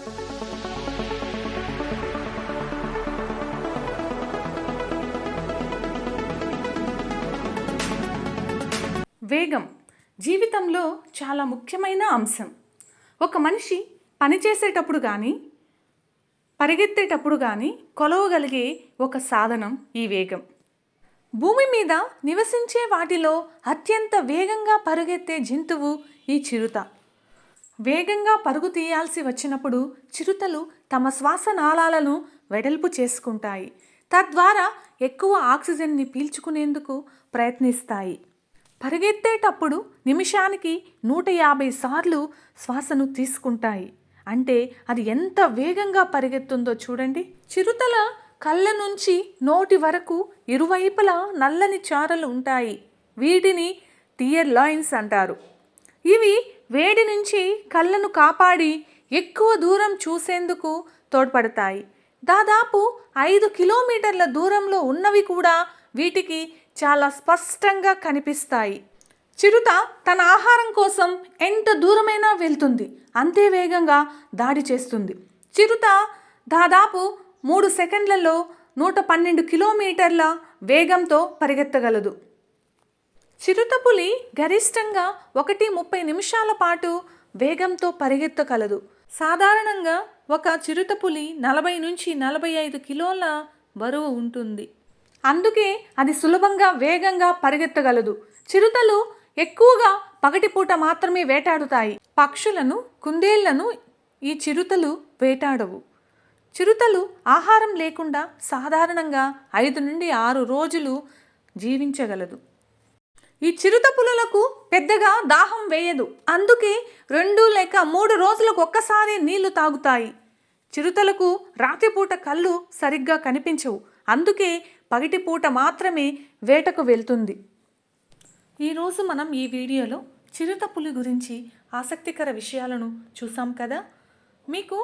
వేగం జీవితంలో చాలా ముఖ్యమైన అంశం. ఒక మనిషి పనిచేసేటప్పుడు కానీ పరిగెత్తేటప్పుడు కానీ కొలవగలిగే ఒక సాధనం ఈ వేగం. భూమి మీద నివసించే వాటిలో అత్యంత వేగంగా పరుగెత్తే జంతువు ఈ చిరుత. వేగంగా పరుగు తీయాల్సి వచ్చినప్పుడు చిరుతలు తమ శ్వాసనాళాలను వెడల్పు చేసుకుంటాయి. తద్వారా ఎక్కువ ఆక్సిజన్ని పీల్చుకునేందుకు ప్రయత్నిస్తాయి. పరిగెత్తేటప్పుడు నిమిషానికి నూట యాభై సార్లు శ్వాసను తీసుకుంటాయి. అంటే అది ఎంత వేగంగా పరిగెత్తుందో చూడండి. చిరుతల కళ్ళ నుంచి నోటి వరకు ఇరువైపులా నల్లని చారలు ఉంటాయి. వీటిని టియర్ లైన్స్ అంటారు. ఇవి వేడి నుంచి కళ్ళను కాపాడి ఎక్కువ దూరం చూసేందుకు తోడ్పడతాయి. దాదాపు ఐదు కిలోమీటర్ల దూరంలో ఉన్నవి కూడా వీటికి చాలా స్పష్టంగా కనిపిస్తాయి. చిరుత తన ఆహారం కోసం ఎంత దూరమైనా వెళ్తుంది. అంతే వేగంగా దాడి చేస్తుంది. చిరుత దాదాపు మూడు సెకండ్లలో నూట పన్నెండు కిలోమీటర్ల వేగంతో పరిగెత్తగలదు. చిరుతపులి గరిష్టంగా ఒకటి ముప్పై నిమిషాల పాటు వేగంతో పరిగెత్తగలదు. సాధారణంగా ఒక చిరుతపులి నలభై నుంచి నలభై ఐదు కిలోల బరువు ఉంటుంది. అందుకే అది సులభంగా వేగంగా పరిగెత్తగలదు. చిరుతలు ఎక్కువగా పగటిపూట మాత్రమే వేటాడుతాయి. పక్షులను కుందేళ్ళను ఈ చిరుతలు వేటాడవు. చిరుతలు ఆహారం లేకుండా సాధారణంగా ఐదు నుండి ఆరు రోజులు జీవించగలదు. ఈ చిరుత పులులకు పెద్దగా దాహం వేయదు. అందుకే రెండు లేక మూడు రోజులకు ఒక్కసారి నీళ్ళు తాగుతాయి. చిరుతలకు రాత్రిపూట కళ్ళు సరిగ్గా కనిపించవు. అందుకే పగటిపూట మాత్రమే వేటకు వెళ్తుంది. ఈరోజు మనం ఈ వీడియోలో చిరుత పులి గురించి ఆసక్తికర విషయాలను చూసాం కదా? మీకు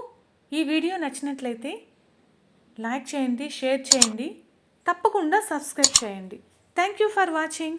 ఈ వీడియో నచ్చినట్లయితే లైక్ చేయండి షేర్ చేయండి. తప్పకుండా సబ్స్క్రైబ్ చేయండి. Thank you for watching.